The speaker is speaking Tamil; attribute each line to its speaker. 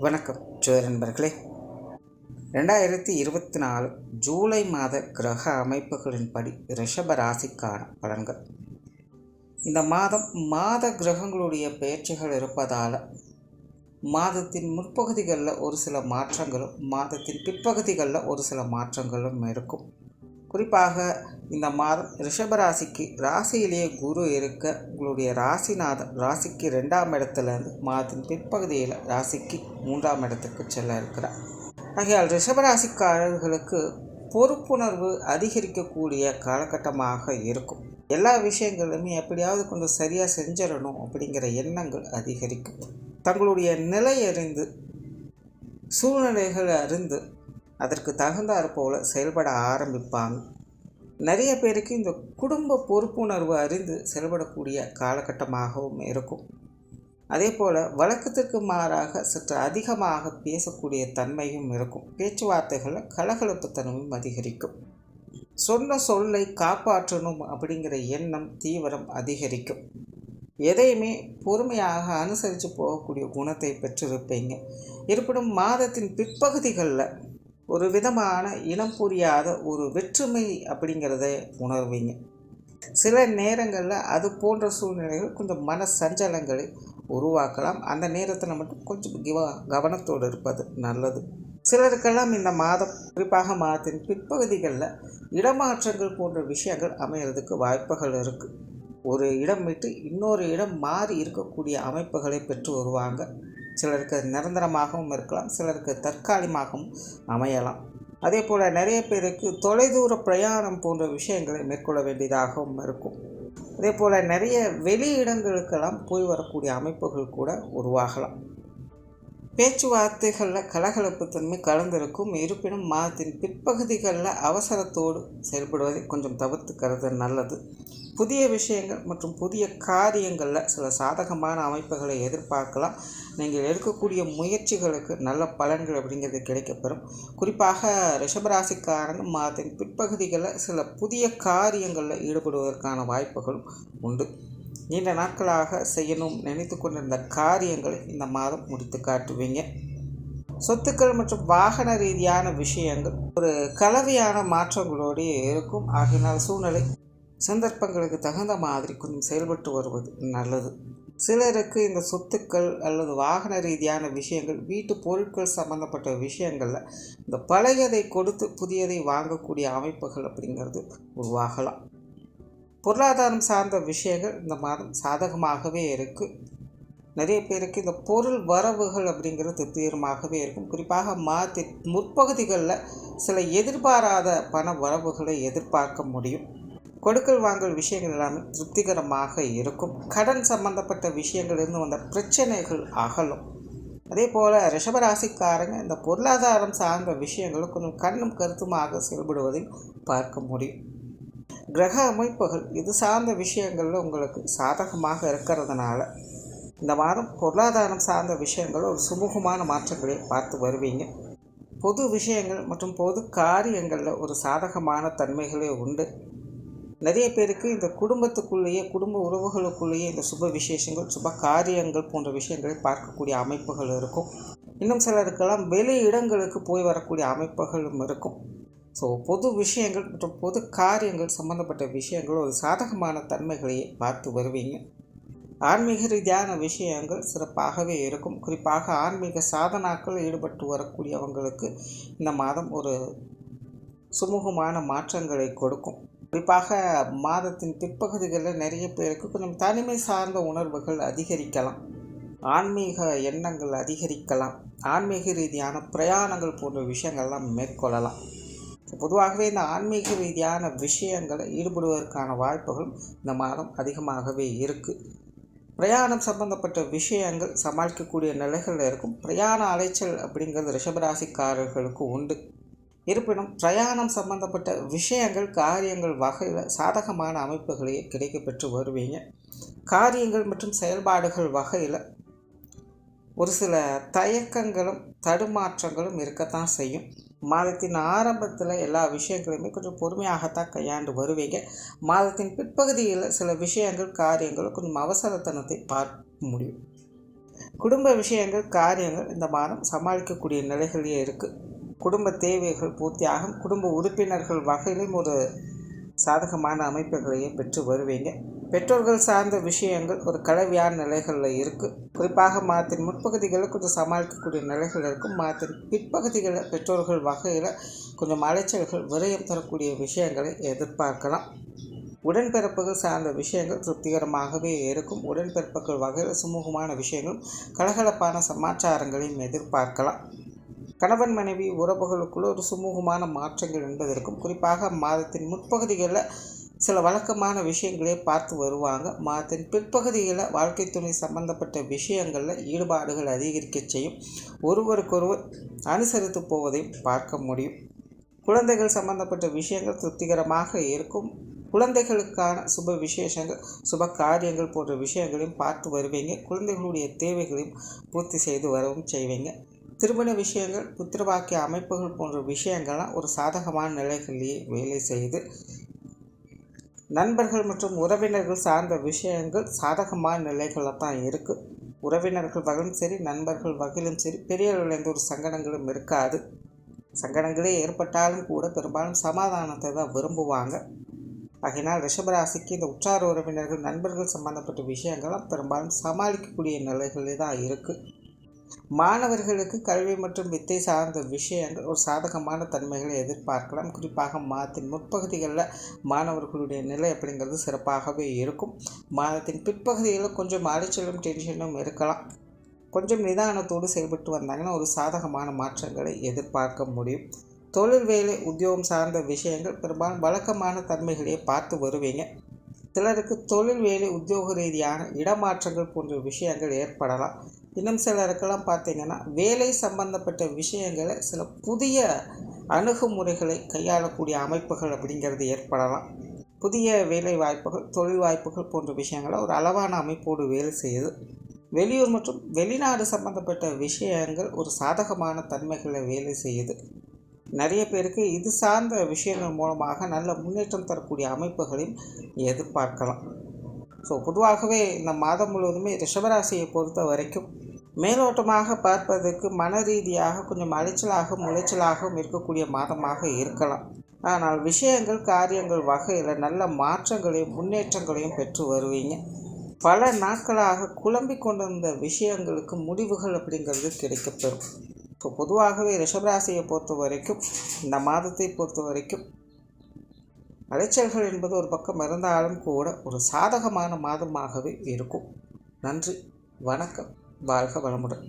Speaker 1: வணக்கம் ஜோதி நண்பர்களே. ரெண்டாயிரத்தி இருபத்தி நாலு ஜூலை மாத கிரக அமைப்புகளின்படி ரிஷப ராசிக்கான பலன்கள். இந்த மாதம் மாத கிரகங்களுடைய பேச்சுகள் இருப்பதால் மாதத்தின் முற்பகுதிகளில் ஒரு சில மாற்றங்களும் மாதத்தின் பிற்பகுதிகளில் ஒரு சில மாற்றங்களும் இருக்கும். குறிப்பாக இந்த மாதம் ரிஷபராசிக்கு ராசியிலேயே குரு இருக்க உங்களுடைய ராசிநாதன் ராசிக்கு ரெண்டாம் இடத்துலேருந்து மாதத்தின் பிற்பகுதியில் ராசிக்கு மூன்றாம் இடத்துக்கு செல்ல இருக்கிறார். ஆகையால் ரிஷபராசிக்காரர்களுக்கு பொறுப்புணர்வு அதிகரிக்கக்கூடிய காலகட்டமாக இருக்கும். எல்லா விஷயங்களுமே எப்படியாவது கொஞ்சம் சரியாக செஞ்சிடணும் அப்படிங்கிற எண்ணங்கள் அதிகரிக்கும். தங்களுடைய நிலை அறிந்து சூழ்நிலைகள் அறிந்து அதற்கு தகுந்தாற்போல் செயல்பட ஆரம்பிப்பாங்க. நிறைய பேருக்கு இந்த குடும்ப பொறுப்புணர்வு அறிந்து செயல்படக்கூடிய காலகட்டமாகவும் இருக்கும். அதே போல் வழக்கத்திற்கு மாறாக சற்று அதிகமாக பேசக்கூடிய தன்மையும் இருக்கும். பேச்சுவார்த்தைகளில் கலகலப்பு தன்மையும் அதிகரிக்கும். சொன்ன சொல்லை காப்பாற்றணும் அப்படிங்கிற எண்ணம் தீவிரம் அதிகரிக்கும். எதையுமே பொறுமையாக அனுசரித்து போகக்கூடிய குணத்தை பெற்றிருப்பீங்க. இருப்பினும் மாதத்தின் பிற்பகுதிகளில் ஒரு விதமான இனம் புரியாத ஒரு வெற்றுமை அப்படிங்கிறத உணர்வீங்க. சில நேரங்களில் அது போன்ற சூழ்நிலைகள் கொஞ்சம் மன சஞ்சலங்களை உருவாக்கலாம். அந்த நேரத்தில் மட்டும் கொஞ்சம் கிவ கவனத்தோடு இருப்பது நல்லது. சிலருக்கெல்லாம் இந்த மாதம் குறிப்பாக மாதத்தின் பிற்பகுதிகளில் இடமாற்றங்கள் போன்ற விஷயங்கள் அமைகிறதுக்கு வாய்ப்புகள் இருக்குது ஒரு இடம் விட்டு இன்னொரு இடம் மாறி இருக்கக்கூடிய அமைப்புகளை பெற்று வருவாங்க. சிலருக்கு நிரந்தரமாகவும் இருக்கலாம் சிலருக்கு தற்காலிகமாகவும் அமையலாம். அதே போல் நிறைய பேருக்கு தொலைதூர பிரயாணம் போன்ற விஷயங்களை மேற்கொள்ள வேண்டியதாகவும் இருக்கும். அதே போல் நிறைய வெளி இடங்களுக்கெல்லாம் போய் வரக்கூடிய அமைப்புகள் கூட உருவாகலாம். பேச்சுவார்த்தைகளில் கலகலப்பு தன்மை கலந்திருக்கும். இருப்பினும் மாதத்தின் பிற்பகுதிகளில் அவசரத்தோடு செயல்படுவதை கொஞ்சம் தவிர்த்துக்கிறது நல்லது. புதிய விஷயங்கள் மற்றும் புதிய காரியங்களில் சில சாதகமான அமைப்புகளை எதிர்பார்க்கலாம். நீங்கள் எடுக்கக்கூடிய முயற்சிகளுக்கு நல்ல பலன்கள் அப்படிங்கிறது கிடைக்கப்பெறும். குறிப்பாக ரிஷபராசிக்காரங்க மாதத்தின் பிற்பகுதிகளில் சில புதிய காரியங்களில் ஈடுபடுவதற்கான வாய்ப்புகளும் உண்டு. நீண்ட நாட்களாக செய்யணும் நினைத்து கொண்டிருந்த காரியங்களை இந்த மாதம் முடித்து காட்டுவீங்க. சொத்துக்கள் மற்றும் வாகன ரீதியான விஷயங்கள் ஒரு கலவையான மாற்றங்களோடு இருக்கும். ஆகினால் சூழ்நிலை சந்தர்ப்பங்களுக்கு தகுந்த மாதிரி கொஞ்சம் செயல்பட்டு வருவது நல்லது. சிலருக்கு இந்த சொத்துக்கள் அல்லது வாகன ரீதியான விஷயங்கள் வீட்டு பொருட்கள் சம்மந்தப்பட்ட விஷயங்களில் இந்த பழையதை கொடுத்து புதியதை வாங்கக்கூடிய அமைப்புகள் அப்படிங்கிறது உருவாகலாம். பொருளாதாரம் சார்ந்த விஷயங்கள் இந்த மாதம் சாதகமாகவே இருக்குது நிறைய பேருக்கு இந்த பொருள் வரவுகள் அப்படிங்கிறது தீர்மாகவே இருக்கும். குறிப்பாக மாற்றி முற்பகுதிகளில் சில எதிர்பாராத பண வரவுகளை எதிர்பார்க்க முடியும். கொடுக்கல் வாங்கல் விஷயங்கள் எல்லாமே திருப்திகரமாக இருக்கும். கடன் சம்பந்தப்பட்ட விஷயங்கள் இருந்து வந்த பிரச்சனைகள் அகலும். அதே போல் ரிஷபராசிக்காரங்க இந்த பொருளாதாரம் சார்ந்த விஷயங்களும் கொஞ்சம் கண்ணும் கருத்துமாக செயல்படுவதை பார்க்க முடியும். கிரக அமைப்புகள் இது சார்ந்த விஷயங்களில் உங்களுக்கு சாதகமாக இருக்கிறதுனால இந்த மாதம் பொருளாதாரம் சார்ந்த விஷயங்கள் ஒரு சுமூகமான மாற்றங்களை பார்த்து வருவீங்க. பொது விஷயங்கள் மற்றும் பொது காரியங்களில் ஒரு சாதகமான தன்மைகளே உண்டு. நிறைய பேருக்கு இந்த குடும்பத்துக்குள்ளேயே குடும்ப உறவுகளுக்குள்ளேயே இந்த சுப விசேஷங்கள் சுப காரியங்கள் போன்ற விஷயங்களை பார்க்கக்கூடிய அமைப்புகள் இருக்கும். இன்னும் சிலருக்கெல்லாம் வெளி இடங்களுக்கு போய் வரக்கூடிய அமைப்புகளும் இருக்கும். ஸோ பொது விஷயங்கள் மற்றும் பொது காரியங்கள் சம்மந்தப்பட்ட விஷயங்கள் ஒரு சாதகமான தன்மைகளையே பார்த்து வருவீங்க. ஆன்மீக ரீதியான விஷயங்கள் சிறப்பாகவே இருக்கும். குறிப்பாக ஆன்மீக சாதனாக்கள் ஈடுபட்டு வரக்கூடியவங்களுக்கு இந்த மாதம் ஒரு சுமூகமான மாற்றங்களை கொடுக்கும். குறிப்பாக மாதத்தின் பிற்பகுதிகளில் நிறைய பேருக்கு கொஞ்சம் தனிமை சார்ந்த உணர்வுகள் அதிகரிக்கலாம். ஆன்மீக எண்ணங்கள் அதிகரிக்கலாம். ஆன்மீக ரீதியான பிரயாணங்கள் போன்ற விஷயங்கள்லாம் மேற்கொள்ளலாம். பொதுவாகவே இந்த ஆன்மீக ரீதியான விஷயங்களை ஈடுபடுவதற்கான வாய்ப்புகளும் இந்த மாதம் அதிகமாகவே இருக்குது பிரயாணம் சம்பந்தப்பட்ட விஷயங்கள் சமாளிக்கக்கூடிய நிலைகளில் இருக்கும். பிரயாண அலைச்சல் அப்படிங்கிறது ரிஷபராசிக்காரர்களுக்கு உண்டு. இருப்பினும் பிரயாணம் சம்பந்தப்பட்ட விஷயங்கள் காரியங்கள் வகையில் சாதகமான அமைப்புகளையே கிடைக்க பெற்று வருவீங்க. காரியங்கள் மற்றும் செயல்பாடுகள் வகையில் ஒரு சில தயக்கங்களும் தடுமாற்றங்களும் இருக்கத்தான் செய்யும். மாதத்தின் ஆரம்பத்தில் எல்லா விஷயங்களையுமே கொஞ்சம் பொறுமையாகத்தான் கையாண்டு வருவீங்க. மாதத்தின் பிற்பகுதியில் சில விஷயங்கள் காரியங்கள் கொஞ்சம் அவசரத்தனத்தை பார்க்க முடியும். குடும்ப விஷயங்கள் காரியங்கள் இந்த மாதம் சமாளிக்கக்கூடிய நிலைகளையே இருக்குது குடும்ப தேவைகள் பூர்த்தியாகும். குடும்ப உறுப்பினர்கள் வகையிலும் ஒரு சாதகமான அமைப்புகளையும் பெற்று வருவீங்க. பெற்றோர்கள் சார்ந்த விஷயங்கள் ஒரு கலவையான நிலைகளில் இருக்குது குறிப்பாக மாதத்தின் முற்பகுதிகளில் கொஞ்சம் சமாளிக்கக்கூடிய நிலைகள் இருக்கும். மாதத்தின் பிற்பகுதிகளில் பெற்றோர்கள் வகையில் கொஞ்சம் அலைச்சல்கள் விரயம் தரக்கூடிய விஷயங்களை எதிர்பார்க்கலாம். உடன்பிறப்புகள் சார்ந்த விஷயங்கள் திருப்திகரமாகவே இருக்கும். உடன்பிறப்புகள் வகையில் சுமூகமான விஷயங்களும் கலகலப்பான சமாச்சாரங்களையும் எதிர்பார்க்கலாம். கணவன் மனைவி உறவுகளுக்குள்ள ஒரு சுமூகமான மாற்றங்கள் என்பதற்கும் குறிப்பாக மாதத்தின் முற்பகுதிகளில் சில வழக்கமான விஷயங்களே பார்த்து வருவாங்க. மாதத்தின் பிற்பகுதியில் வாழ்க்கை துணை சம்பந்தப்பட்ட விஷயங்களில் ஈடுபாடுகள் அதிகரிக்க செய்யும். ஒருவருக்கொருவர் அனுசரித்து போவதையும் பார்க்க முடியும். குழந்தைகள் சம்பந்தப்பட்ட விஷயங்கள் திருப்திகரமாக இருக்கும். குழந்தைகளுக்கான சுப விசேஷங்கள் சுப காரியங்கள் போன்ற விஷயங்களையும் பார்த்து வருவீங்க. குழந்தைகளுடைய தேவைகளையும் பூர்த்தி செய்து வரவும் செய்வீங்க. திருமண விஷயங்கள் புத்திரவாக்கிய அமைப்புகள் போன்ற விஷயங்கள்லாம் ஒரு சாதகமான நிலைகளிலேயே வேலை செய்து நண்பர்கள் மற்றும் உறவினர்கள் சார்ந்த விஷயங்கள் சாதகமான நிலைகளில் தான் இருக்குது உறவினர்கள் வகையிலும் சரி நண்பர்கள் வகையிலும் சரி பெரியவர்கள் எந்த ஒரு சங்கடங்களும் இருக்காது. சங்கடங்களே ஏற்பட்டாலும் கூட பெரும்பாலும் சமாதானத்தை தான் விரும்புவாங்க. ஆகையினால் ரிஷபராசிக்கு இந்த உற்றார் உறவினர்கள் நண்பர்கள் சம்பந்தப்பட்ட விஷயங்கள்லாம் பெரும்பாலும் சமாளிக்கக்கூடிய நிலைகளே தான் இருக்குது மாணவர்களுக்கு கல்வி மற்றும் வித்தை சார்ந்த விஷயங்கள் ஒரு சாதகமான தன்மைகளை எதிர்பார்க்கலாம். குறிப்பாக மாதத்தின் முற்பகுதிகளில் மாணவர்களுடைய நிலை அப்படிங்கிறது சிறப்பாகவே இருக்கும். மாதத்தின் பிற்பகுதியில் கொஞ்சம் அலைச்சலும் டென்ஷனும் இருக்கலாம். கொஞ்சம் நிதானத்தோடு செயல்பட்டு வந்தாங்கன்னா ஒரு சாதகமான மாற்றங்களை எதிர்பார்க்க முடியும். தொழில் வேலை உத்தியோகம் சார்ந்த விஷயங்கள் பெரும்பாலும் வழக்கமான தன்மைகளையே பார்த்து வருவீங்க. சிலருக்கு தொழில் வேலை உத்தியோக ரீதியான இடமாற்றங்கள் போன்ற விஷயங்கள் ஏற்படலாம். இன்னும் சிலருக்கெல்லாம் பார்த்தீங்கன்னா வேலை சம்பந்தப்பட்ட விஷயங்களை சில புதிய அணுகுமுறைகளை கையாளக்கூடிய அமைப்புகள் அப்படிங்கிறது ஏற்படலாம். புதிய வேலை வாய்ப்புகள் தொழில் வாய்ப்புகள் போன்ற விஷயங்களை ஒரு அளவான அமைப்போடு வேலை செய்யுது. வெளியூர் மற்றும் வெளிநாடு சம்பந்தப்பட்ட விஷயங்கள் ஒரு சாதகமான தன்மைகளை வேலை செய்யுது. நிறைய பேருக்கு இது சார்ந்த விஷயங்கள் மூலமாக நல்ல முன்னேற்றம் தரக்கூடிய அமைப்புகளையும் எதிர்பார்க்கலாம். ஸோ பொதுவாகவே இந்த மாதம் முழுவதுமே ரிஷபராசியை பொறுத்த வரைக்கும் மேலோட்டமாக பார்ப்பதற்கு மன ரீதியாக கொஞ்சம் அலைச்சலாகவும் உளைச்சலாகவும் இருக்கக்கூடிய மாதமாக இருக்கலாம். ஆனால் விஷயங்கள் காரியங்கள் வகையில் நல்ல மாற்றங்களையும் முன்னேற்றங்களையும் பெற்று வருவீங்க. பல நாட்களாக குழம்பி கொண்டிருந்த விஷயங்களுக்கு முடிவுகள் அப்படிங்கிறது கிடைக்கப்பெறும். இப்போ பொதுவாகவே ரிஷபராசியை பொறுத்த வரைக்கும் இந்த மாதத்தை பொறுத்த வரைக்கும் அலைச்சல்கள் என்பது ஒரு பக்கம் இருந்தாலும் கூட ஒரு சாதகமான மாதமாகவே இருக்கும். நன்றி வணக்கம். வாழ்க வளமுடன்